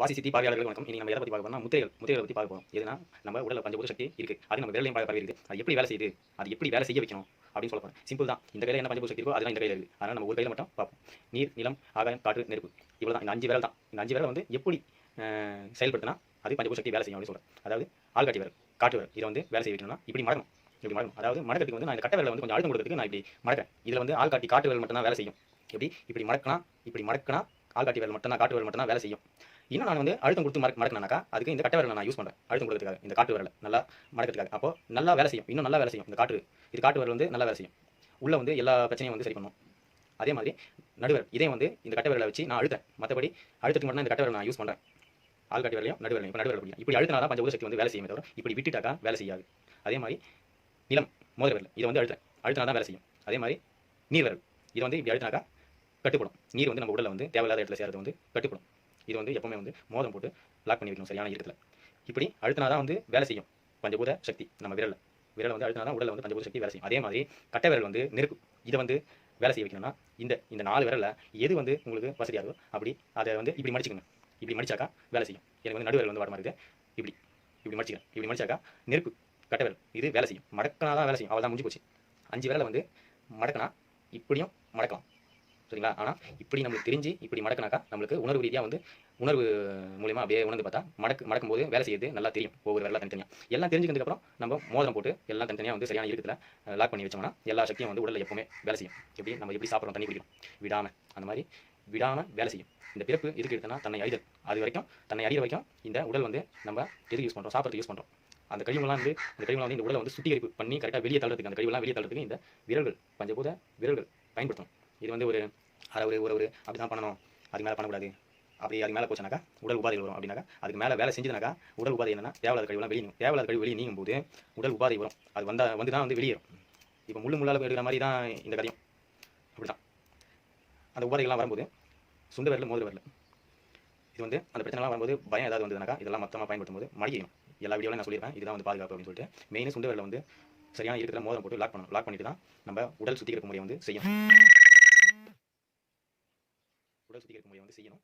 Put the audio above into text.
வாசி சித்தி பார்வையாளர்கள் வணக்கம். இனி நம்ம எதை பற்றி பார்க்க போனால் முத்திரைகள் முத்திரைகளை பற்றி பார்க்க போகிறோம் எதுனா நம்ம உடல்ல பஞ்சபூத சக்தி இருக்குது அது நம்ம விரலையும் பரவி இருக்கு அது எப்படி வேலை செய்யுது? அது எப்படி வேலை செய்ய வைக்கணும்? அப்படின்னு சொல்ல போறேன் சிம்பிள் தான். இந்த கையில் என்ன பஞ்சபூத சக்தி இருக்கோ அதெல்லாம் இந்த கையில் இருக்குது அதனால நம்ம ஒரு கையில் மட்டும் பார்ப்போம். நீர் நிலம் ஆகாயம் காற்று நெருப்பு. இவ்வளோ தான் இந்த அஞ்சு விரல் தான். இந்த அஞ்சு விரல் வந்து எப்படி செயல்படுத்தினா அது பஞ்சபூத சக்தி வேலை செய்யும் அப்படின்னு சொல்கிறேன் அதாவது ஆள்காட்டி விரல் காட்டு விரல். இதை வந்து வேலை செய்ய வைக்கணும்னா இப்படி மடக்கணும். இப்படி மறக்கணும் அதாவது மடக்கிறதுக்கு வந்து நான் இந்த கட்ட விரலை வந்து கொஞ்சம் அழுத்தம் கொடுக்கிறதுக்கு நான் இப்படி மறக்கிறேன் இதில் வந்து ஆள்காட்டி காட்டு விரல் மட்டும் தான் வேலை செய்யும். எப்படி? இப்படி மடக்கலாம் இப்படி மடக்கினா ஆள்காட்டி வேலை மட்டும் தான் காட்டு வேலை மட்டும் தான் வேலை செய்யும். இன்னும் நான் வந்து அழுத்தம் கொடுத்து மறக்க மறக்கணும்னாக்கா அதுக்கு இந்த கட்டை விரலை நான் யூஸ் பண்ணுறேன் அழுத்தம் கொடுக்கறதுக்காக இந்த காட்டு விரலை நல்லா மறக்கிறதுக்காக அப்போ நல்லா வேலை செய்யும். இன்னும் நல்லா வேலை செய்யும். இந்த காட்டு இது காட்டு விரல் வந்து நல்லா வேலை செய்யும். உள்ளே வந்து எல்லா பிரச்சனையும் வந்து சரி பண்ணும். அதே மாதிரி நடுவர் இதே வந்து இந்த கட்டை விரலை வச்சு நான் அழுத்தேன் மற்றபடி அழுத்தத்துக்கு மட்டும் இந்த கட்டை விரலை நான் யூஸ் பண்ணுறேன் ஆள்காட்டி விரலையும் நடுவரையும் இப்போ நடுவர் இப்படி அழுத்தினா தான் பஞ்சபூத சக்தி வந்து வேலை செய்யுமே தவிர இப்படி விட்டுட்டாக்கா வேலை செய்யாது. அதே மாதிரி நிலம் மோதிர விரல். இதை வந்து அழுத்தேன் அழுத்தினா தான் வேலை செய்யும். அதே மாதிரி நீர் விரல் இதை வந்து இப்படி அழுத்தினாக்கா கட்டுப்படும். நீர் வந்து நம்ம உடலில் வந்து தேவையில்லாத இடத்துல சேர்றது வந்து கட்டுப்படும். இது வந்து எப்பவுமே வந்து மோதிரம் போட்டு லாக் பண்ணி வைக்கணும் சரியான இடத்துல. இப்படி அழுத்தினா தான் வந்து வேலை செய்யும். பஞ்சபூத சக்தி நம்ம விரலில். விரலை வந்து அழுத்தினா தான் உடலில் வந்து பஞ்சபூத சக்தி வேலை செய்யும். அதே மாதிரி கட்டை விரல் வந்து நெருக்கு இதை வந்து வேலை செய்ய வைக்கணும்னா இந்த இந்த நாலு விரலில் எது வந்து உங்களுக்கு வசதியாகோ அப்படி அதை வந்து இப்படி மடிச்சுக்கணும் இப்படி மடிச்சாக்கா வேலை செய்யும். எனக்கு வந்து நடுவிரல் வந்து வர மாதிரி இப்படி இப்படி மடிச்சுக்கிறேன் இப்படி மடிச்சாக்கா நெருப்பு கட்டை விரல் இது வேலை செய்யும். மடக்கினா தான் வேலை செய்யும். அவள் தான் முடிஞ்சு போச்சு. அஞ்சு விரலை வந்து மடக்கினா இப்படியும் மடக்கலாம். சரிங்களா? ஆனால் இப்படி நம்மளுக்கு தெரிஞ்சு இப்படி மடக்கினாக்கா நம்மளுக்கு உணர்வு ரீதியாக வந்து உணர்வு மூலியமாக அப்படியே உணர்ந்து பார்த்தா மடக்கு மடக்கும் போது வேலை செய்யுது நல்லா தெரியும். ஒவ்வொரு வேலை தனித்தனியாக எல்லாம் தெரிஞ்சுக்கிறதுக்கப்புறம் நம்ம மோதிரம் போட்டு எல்லாம் தனித்தனியாக வந்து சரியான இருக்கிறதுல லாக் பண்ணி வச்சோம்னா எல்லா சக்தியும் வந்து உடலில் எப்பவுமே வேலை செய்யும். எப்படி? நம்ம எப்படி சாப்பிட்றோம் தண்ணி குடிக்கிறோம்? விடாமல் அந்த மாதிரி விடாமல் வேலை செய்யும். இந்த பிறப்பு எதுக்கு எடுத்தனா தன்னை அறிதல். அது வரைக்கும் தன்னை அறிய வரைக்கும் இந்த உடல் வந்து நம்ம எதுக்கு யூஸ் பண்ணுறோம் சாப்பிட்றதுக்கு யூஸ் பண்ணுறோம் அந்த கழிவுலாம் வந்து அந்த கழிவுலாம் வந்து இந்த உடலை வந்து சுத்திகரிப்பு பண்ணி கரெக்டாக வெளியே தள்ளுறதுக்கு அந்த கழிவுலாம் வெளியே தள்ளுறதுக்கு இந்த விரல்கள் பஞ்சபூத விரல்கள் பயன்படுத்தணும். இது வந்து ஒரு அரை ஒரு ஒரு ஒரு. அப்படி தான் பண்ணணும். அதுக்கு மேலே பண்ணக்கூடாது. அப்படி அது மேலே போச்சுனாக்கா உடல் உபாதைகள் வரும். அப்படின்னாக்கா அதுக்கு மேலே வேலை செஞ்சதுனாக்கா உடல் உபாதை என்னன்னா தேவையில்லாத கழிவுலாம் வெளியும் நீங்கும். தேவையில்லாத கழிவு வெளியே நீங்கும் போது உடல் உபாதை வரும். அது வந்தால் வந்து தான் வந்து வெளியேறும். இப்போ முள்ளு முள்ளால் எடுக்கிற மாதிரி தான் இந்த கதையும். அப்படிதான். அந்த உபாதைகள்லாம் வரும்போது சுண்ட வரல மோதிர வரல. இது வந்து அந்த பிரச்சனைலாம் வரும்போது பயம் ஏதாவது வந்ததுனாக்கா இதெல்லாம் மொத்தமாக பயன்படுத்தும் போது மடிக்கணும் எல்லா வீடியோவிலும் நான் சொல்லியிருப்பேன். இதுதான் வந்து பாதுகாப்பு அப்படின்னு சொல்லிட்டு மெயின் சுண்டு வரல வந்து சரியான இருக்கிற மோதிரம் போட்டு லாக் பண்ணணும். லாக் பண்ணிட்டு தான் நம்ம உடல் சுத்திகரிப்பு முறையை வந்து これは聞いてくれると思うよ。です、いいの？